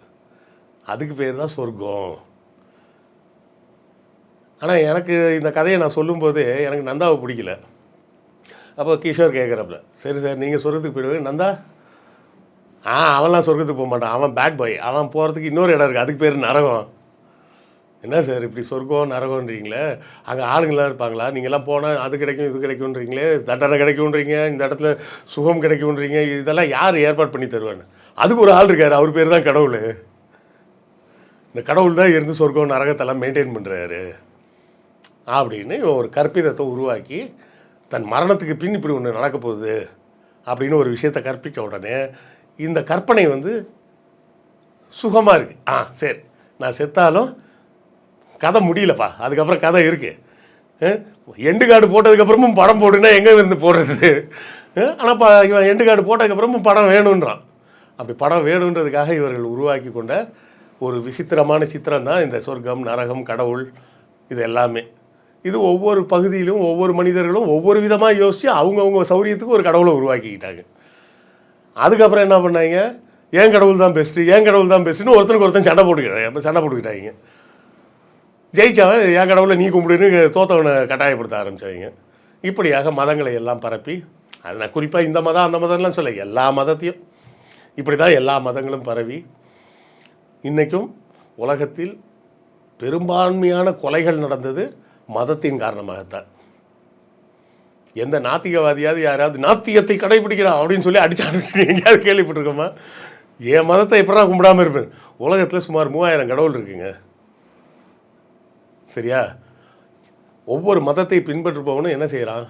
அதுக்கு பேர் தான் சொர்க்கம். ஆனால் எனக்கு இந்த கதையை நான் சொல்லும்போது எனக்கு நந்தாவை பிடிக்கல. அப்போ கிஷோர் கேட்குறப்பல சரி சார் நீங்கள் சொர்க்கத்துக்கு போயிடுவீங்க. நந்தா ஆ அவன்லாம் சொர்க்கத்துக்கு போக மாட்டான். அவன் பேட் பாய் அவன் போகிறதுக்கு இன்னொரு இடம் இருக்குது அதுக்கு பேர் நரகம். என்ன சார் இப்படி சொர்க்கம் நரகம்ன்றீங்களே? அங்கே ஆளுங்களாம் இருப்பாங்களா? நீங்கள்லாம் போனால் அது கிடைக்கும் இது கிடைக்கும்ன்றீங்களே? தண்டனை கிடைக்கும்ன்றீங்க இந்த இடத்துல சுகம் கிடைக்கும்ன்றீங்க? இதெல்லாம் யார் ஏற்பாடு பண்ணி தருவான்னு? அதுக்கு ஒரு ஆள் இருக்கார். அவர் பேர் தான் கடவுள். இந்த கடவுள் தான் இருந்து சொர்க்கம் நரகத்தெல்லாம் மெயின்டைன் பண்ணுறாரு அப்படின்னு இவன் ஒரு கற்பிதத்தை உருவாக்கி தன் மரணத்துக்கு பின் இப்படி ஒன்று நடக்க போகுது அப்படின்னு ஒரு விஷயத்தை கற்பித்த உடனே இந்த கற்பனை வந்து சுகமாக இருக்குது ஆ சரி. நான் செத்தாலும் கதை முடியலப்பா. அதுக்கப்புறம் கதை இருக்குது எண்டு கார்டு போட்டதுக்கப்புறமும் படம் போடுனா எங்கே இருந்து போடுறது? ஆனால் ப இவன் எண்டு கார்டு போட்டதுக்கப்புறமும் படம் வேணுன்றான் அப்படி படம் வேணுன்றதுக்காக இவர்கள் உருவாக்கி கொண்ட ஒரு விசித்திரமான சித்திரம் தான் இந்த சொர்க்கம் நரகம் கடவுள் இது எல்லாமே. இது ஒவ்வொரு பகுதியிலும் ஒவ்வொரு மனிதர்களும் ஒவ்வொரு விதமாக யோசித்து அவங்கவுங்க சௌரியத்துக்கு ஒரு கடவுளை உருவாக்கிக்கிட்டாங்க. அதுக்கப்புறம் என்ன பண்ணாங்க? ஏன் கடவுள் தான் பெஸ்ட்டு ஏன் கடவுள் தான் பெஸ்ட்டுன்னு ஒருத்தனுக்கு ஒருத்தன் சண்டை போட்டுக்கிறாங்க சண்டை போட்டுக்கிட்டாங்க. ஜெயிச்சவன் என் கடவுளை நீ கும்பிடுன்னு தோத்தவனை கட்டாயப்படுத்த ஆரம்பிச்சாங்க. இப்படியாக மதங்களை எல்லாம் பரப்பி அது நான் குறிப்பாக இந்த மதம் அந்த மதம்லாம் சொல்ல எல்லா மதத்தையும். இப்படி தான் எல்லா மதங்களும் பரவி இன்றைக்கும் உலகத்தில் பெரும்பான்மையான கொலைகள் நடந்தது மதத்தின் காரணமாகத்தான். எந்த நாத்திகவாதியாவது யாராவது நாத்தியத்தை கடைபிடிக்கிறான் அப்படின்னு சொல்லி அடிச்சு எங்கேயாவது கேள்விப்பட்டிருக்கோமா? என் மதத்தை எப்படா கும்பிடாம இருப்பேன்? உலகத்தில் சுமார் மூவாயிரம் கடவுள் இருக்குங்க. சரியா? ஒவ்வொரு மதத்தை பின்பற்றுபவனும் என்ன செய்கிறான்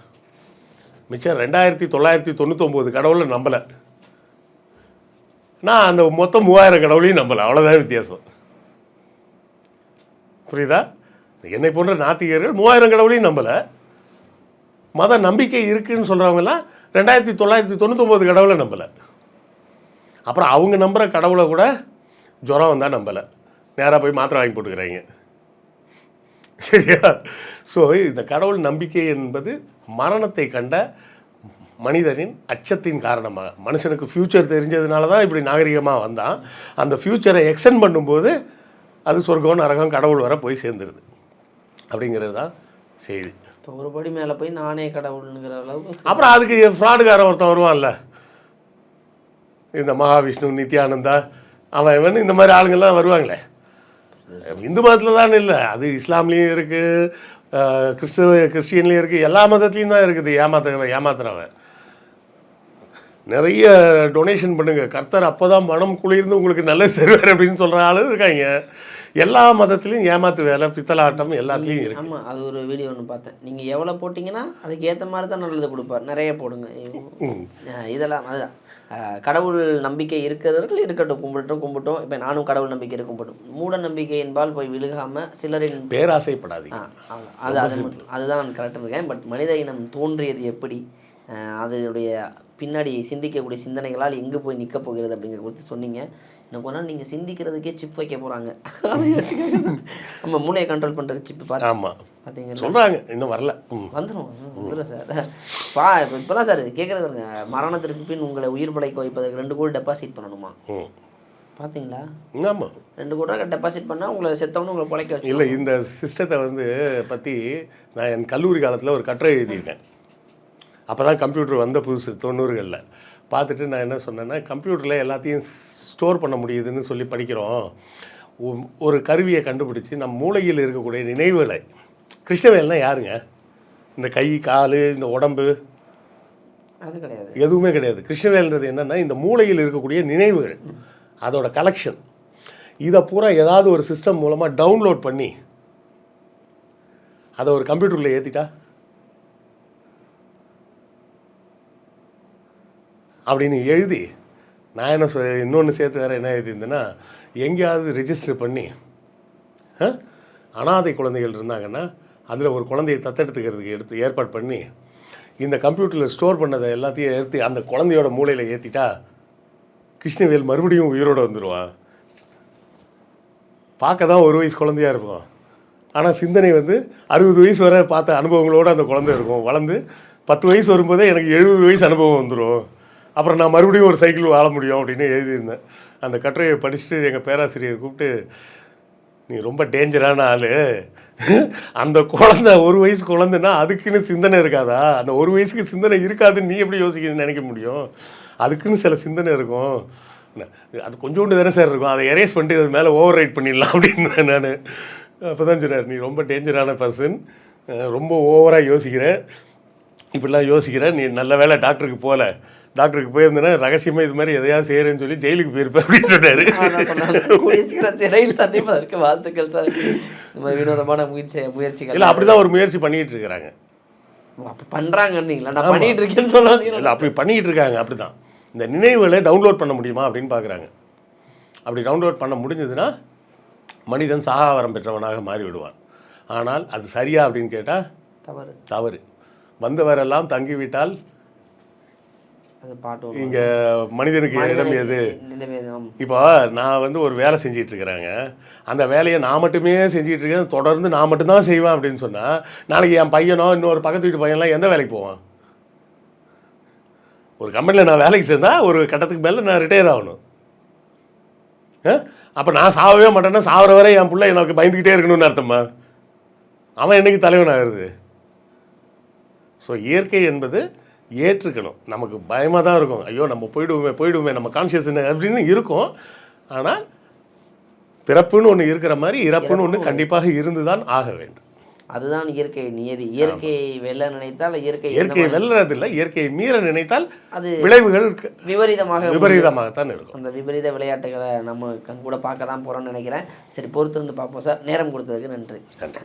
மிச்சம் ரெண்டாயிரத்தி தொள்ளாயிரத்தி தொண்ணூத்தொம்பது கடவுளை நம்பலை. நான் அந்த மொத்தம் மூவாயிரம் கடவுளையும் நம்பலை. அவ்வளோதான் வித்தியாசம். புரியுதா? என்னை போன்ற நாத்திகர்கள் மூவாயிரம் கடவுளையும் நம்பலை. மத நம்பிக்கை இருக்குன்னு சொல்கிறவங்கலாம் ரெண்டாயிரத்தி தொள்ளாயிரத்தி தொண்ணூத்தொம்பது கடவுளை நம்பலை. அப்புறம் அவங்க நம்புகிற கடவுளை கூட ஜுரம் வந்தால் நம்பலை. நேராக போய் மாத்திரை வாங்கி போட்டுக்கிறாங்க. சரியா? ஸோ இந்த கடவுள் நம்பிக்கை என்பது மரணத்தை கண்ட மனிதனின் அச்சத்தின் காரணமாக மனுஷனுக்கு ஃப்யூச்சர் தெரிஞ்சதுனால தான் இப்படி நாகரிகமாக வந்தான். அந்த ஃப்யூச்சரை எக்ஸ்டெண்ட் பண்ணும்போது அது சொர்க்கம் நரகம் கடவுள் வர போய் சேர்ந்துருது. அப்படிங்கிறது தான் செய்தி. இப்போ ஒரு படி மேலே போய் நானே கடவுளுங்கிற அளவுக்கு அப்புறம் அதுக்கு ஃப்ராடுக்காரன் ஒருத்தன் வருவான்ல. இந்த மகாவிஷ்ணு நித்யானந்தா அவன் இவன் இந்த மாதிரி ஆளுங்கள்லாம் வருவாங்களே. இந்து மதத்தில் தான் இல்லை. அது இஸ்லாம்லேயும் இருக்குது கிறிஸ்துவ கிறிஸ்டியன்லேயும் இருக்குது எல்லா மதத்துலேயும் தான் இருக்குது. ஏமாத்துறவன் ஏமாத்துறவன். நிறைய டொனேஷன் பண்ணுங்கள் கர்த்தர் அப்போ தான் மனம் குளிர்ந்து உங்களுக்கு நல்லது தருவார் அப்படின்னு சொல்கிற ஆளு இருக்காங்க. எல்லா மதத்துலேயும் ஏமாத்து வேலை பித்தலாட்டம் எல்லாத்துலேயும் இருக்கு. ஆமாம் அது ஒரு வீடியோ ஒன்று பார்த்தேன். நீங்கள் எவ்வளோ போட்டிங்கன்னா அதுக்கு ஏற்ற மாதிரி தான் நல்லது கொடுப்பார். நிறைய போடுங்க. இதெல்லாம் அதுதான். கடவுள் நம்பிக்கை இருக்கிறவர்கள் இருக்கட்டும் கும்பிட்டோம் கும்பிட்டோம். இப்போ நானும் கடவுள் நம்பிக்கை இருக்கும் கும்பிட்டும். மூட நம்பிக்கை என்பால் போய் விழுகாமல் சிலரின் பேராசைப்படாதீங்க. அது அது அதுதான் நான் கரெக்டாக இருக்கேன். பட் மனித இனம் தோன்றியது எப்படி? அதனுடைய பின்னாடி சிந்திக்கக்கூடிய சிந்தனைகளால் எங்கே போய் நிற்க போகிறது அப்படிங்கிற குறித்து சொன்னீங்க. கொஞ்ச நாள் நீங்கள் சிந்திக்கிறதுக்கே சிப் வைக்க போகிறாங்க நம்ம மூளையை கண்ட்ரோல் பண்ணுற சிப் பார்த்து ஆமாம் பார்த்தீங்கன்னா சொல்கிறாங்க இன்னும் வரல. வந்துடும் வந்துடும் சார். பா இப்போ இப்போலாம் சார் கேட்குறது பாருங்க. மரணத்திற்கு பின் உங்களை உயிர் பிழைக்க வைப்பதற்கு ரெண்டு கோடி டெபாசிட் பண்ணணுமா? பார்த்தீங்களா ஆமாம் ரெண்டு கோடி ரூபா டெபாசிட் பண்ணால் உங்களை செத்தவனு உங்களை பிழைக்க வச்சு இல்லை இந்த சிஸ்டத்தை வந்து பற்றி நான் என் கல்லூரி காலத்தில் ஒரு கட்டுரை எழுதியிருக்கேன். அப்போ தான் கம்ப்யூட்டர் வந்த புதுசு தொண்ணூறுகளில். பார்த்துட்டு நான் என்ன சொன்னேன்னா கம்ப்யூட்டரில் எல்லாத்தையும் ஸ்டோர் பண்ண முடியுதுன்னு சொல்லி படிக்கிறோம். ஒரு கருவியை கண்டுபிடிச்சி நம் மூளையில் இருக்கக்கூடிய நினைவுகளை. கிருஷ்ணவேல்னா யாருங்க? இந்த கை கால் இந்த உடம்பு. அது கிடையாது. எதுவுமே கிடையாது. கிருஷ்ணவேல்ன்றது என்னென்னா இந்த மூளையில் இருக்கக்கூடிய நினைவுகள். அதோட கலெக்ஷன் இதை பூரா ஏதாவது ஒரு சிஸ்டம் மூலமாக டவுன்லோட் பண்ணி அதை ஒரு கம்ப்யூட்டரில் ஏற்றிட்டா அப்படின்னு எழுதி நான் என்ன சொல் இன்னொன்று சேர்த்து வேறு என்ன எழுதியிருந்தேன்னா எங்கேயாவது ரிஜிஸ்டர் பண்ணி அனாதை குழந்தைகள் இருந்தாங்கன்னா அதில் ஒரு குழந்தையை தத்தெடுத்துக்கிறதுக்கு எடுத்து ஏற்பாடு பண்ணி இந்த கம்ப்யூட்டரில் ஸ்டோர் பண்ணதை எல்லாத்தையும் ஏற்றி அந்த குழந்தையோட மூளையில் ஏற்றிட்டா கிருஷ்ணவேல் மறுபடியும் உயிரோடு வந்துடுவான் பார்க்க தான் ஒரு வயசு குழந்தையா இருக்கும். ஆனால் சிந்தனை வந்து அறுபது வயசு வரை பார்த்த அனுபவங்களோடு அந்த குழந்தை இருக்கும். வளர்ந்து பத்து வயசு வரும்போதே எனக்கு எழுபது வயசு அனுபவம் வந்துடும் அப்புறம் நான் மறுபடியும் ஒரு சைக்கிள் வாழ முடியும் அப்படின்னு எழுதியிருந்தேன். அந்த கட்டுரையை படிச்சுட்டு எங்கள் பேராசிரியர் கூப்பிட்டு நீ ரொம்ப டேஞ்சரான ஆள். அந்த குழந்தை ஒரு வயசு குழந்தைன்னா அதுக்குன்னு சிந்தனை இருக்காதா? அந்த ஒரு வயசுக்கு சிந்தனை இருக்காதுன்னு நீ எப்படி யோசிக்க நினைக்க முடியும்? அதுக்குன்னு சில சிந்தனை இருக்கும். அது கொஞ்சோண்டு தானே சார் இருக்கும். அதை எரேஸ் பண்ணிட்டு அது மேலே ஓவர் ரைட் பண்ணிடலாம் அப்படின்னு நான். அப்போ தான் சொன்னார் நீ ரொம்ப டேஞ்சரான பர்சன் ரொம்ப ஓவராக யோசிக்கிற. இப்படிலாம் யோசிக்கிற. நீ நல்ல வேலை டாக்டருக்கு போகல டாக்டருக்கு போயிருந்தேன்னா ரகசியமாக இது மாதிரி எதையாவது செய்கிறேன்னு சொல்லி ஜெயிலுக்கு போயிருப்பேன் அப்படின்னு சொன்னார். சிறையில் சந்திப்பதற்கு வாழ்த்துக்கள் சார். இந்த மாதிரி வினோதமான முயற்சி முயற்சிகள். இல்லை அப்படி தான் ஒரு முயற்சி பண்ணிகிட்டு இருக்கிறாங்க. அப்ப நான் பண்ணிட்டு இருக்கேன்னு சொல்லாதீங்க. இல்லை அப்படி பண்ணிக்கிட்டு இருக்காங்க அப்படி தான் இந்த நினைவுகளை டவுன்லோட் பண்ண முடியுமா அப்படின்னு பார்க்குறாங்க அப்படி டவுன்லோட் பண்ண முடிஞ்சதுன்னா மனிதன் சாகாவரம் பெற்றவனாக மாறி விடுவான் ஆனால் அது சரியா அப்படின்னு கேட்டால் தவறு. தவறு. வந்தவரெல்லாம் தங்கிவிட்டால். இங்கே மனிதனுக்கு இடம் எது? இப்போ நான் வந்து ஒரு வேலை செஞ்சிட்டு இருக்கிறேங்க. அந்த வேலையை நான் மட்டுமே செஞ்சிட்டு இருக்கேன். தொடர்ந்து நான் மட்டும்தான் செய்வேன் அப்படின்னு சொன்னால் நாளைக்கு என் பையனோ இன்னொரு பக்கத்து வீட்டு பையன்லாம் எந்த வேலைக்கு போவான்? ஒரு கம்பெனியில் நான் வேலைக்கு சேர்ந்தா ஒரு கட்டத்துக்கு மேலே நான் ரிட்டையர் ஆகணும். அப்போ நான் சாவவே மாட்டேன்னா சாவர வரை என் பிள்ளை எனக்கு பயந்துக்கிட்டே இருக்கணும்னு அர்த்தமா? அவன் என்னைக்கு தலைவன் ஆகுறது ஸோ இயற்கை என்பது ஏற்றுக்கணும். நமக்கு பயமாக தான் இருக்கும். ஐயோ நம்ம போயிடுவோமே போயிடுவோமே நம்ம கான்ஷியஸ் அப்படின்னு இருக்கும். ஆனால் பிறப்புன்னு ஒன்று இருக்கிற மாதிரி இறப்புன்னு ஒன்று கண்டிப்பாக இருந்து தான் ஆக வேண்டும். அதுதான் இயற்கை நியதி. இயற்கை வெல்ல நினைத்தால் இயற்கை இயற்கையை மாதிரி- வெல்றதில்லை இயற்கையை மீற நினைத்தால் அது விளைவுகள் விபரீதமாக விபரீதமாகத்தான் இருக்கும். அந்த விபரீத விளையாட்டுகளை நம்ம கண் கூட பார்க்க தான் போகிறோம்னு நினைக்கிறேன். சரி பொறுத்து வந்து பார்ப்போம் சார். நேரம் கொடுத்ததுக்கு நன்றி. நன்றி.